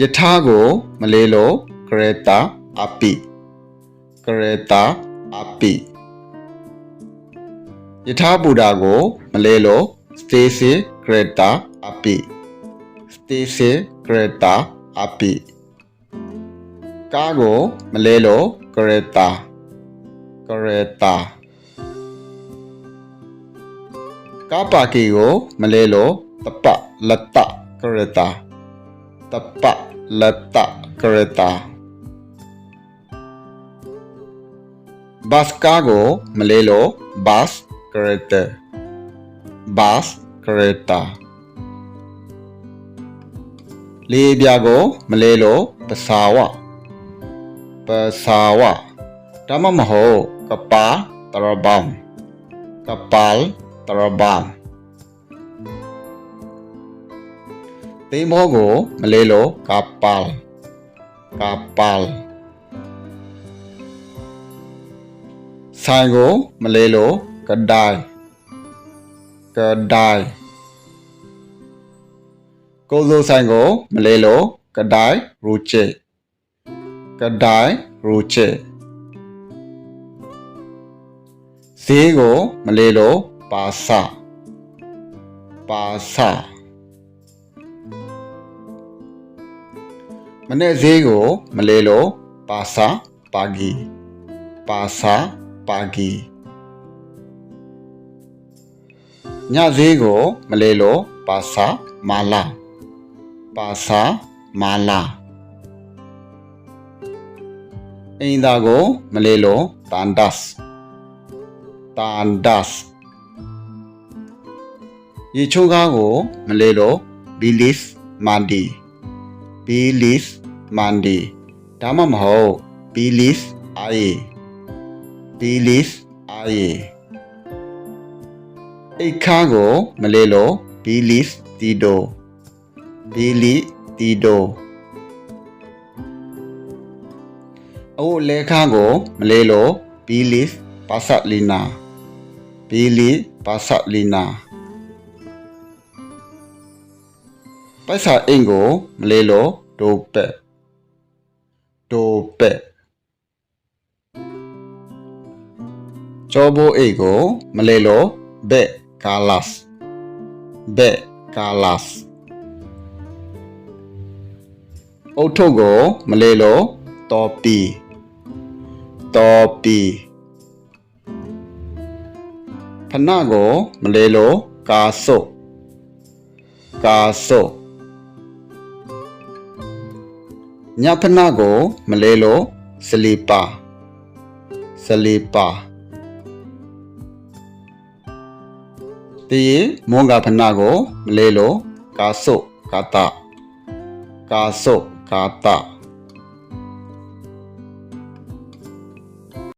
ယထာကိုမလေးလို့ကရတာအပိကရတာအပိယထာဘူတာကိုမလေးလို့စတေစီကရတာအပိစတေစီကရတာအပိကားကိုမလေးလို့ကရတာကရတာကားပါကီကိုမလေးလို့တပလတ္တကရတာ တပလတ္တကရတာဘတ်ကာကိုမလေးလို့ဘတ်ကရတာ တရဘမ်ကပလ်တရဘမ်တိမ်မောကိုမလေးလို့ကပလ်ကပလ်ဆိုင်ကိုမလေးလို့ကဒိုင်ကဒိုင်ကိုယ်စိုးဆိုင်ကိုမလေးလို့ကဒိုင်ရူချေကဒိုင်ရူချေဈေးကိုမလေးလို့ပါစပါစ နေ့ဈေးကိုမလေးလို့ပါစာပါဂီပါစာပါဂီညဈေးကိုမလေးလို့ပါစာမာလာပါစာမာလာအင်းသားကိုမလေးလို့တန်ဒတ်တန်ဒတ်ရေချိုးကားကိုမလေးလို့ဘီလစ်မန်ဒီ Bilis Mandi ဒါမှမဟုတ် Bilis Aye Bilis Aye အိတ်ခါကိုမလေးလို့ Bilis Tido Bili Tido အိုလဲခါကိုမလေးလို့ Bilis Pasalina Bili Pasalina ပိုက်စာအိမ်ကိုမလေးလို့ဒိုပက် ဒိုပက်ကျော်ဘိုးအိမ်ကိုမလေးလို့ဘက်ကာလတ်ဘက်ကာလတ်အုတ်ထုတ်ကိုမလေးလို့တော်ပီတော်ပီဖနကိုမလေးလို့ကာဆုတ်ကာဆုတ် ညဖနာကိုမလဲလို့စလီပါစလီပါတည်မွန်ကဖနာကိုမလဲလို့ကာဆုတ်ကာတကာဆုတ်ကာတ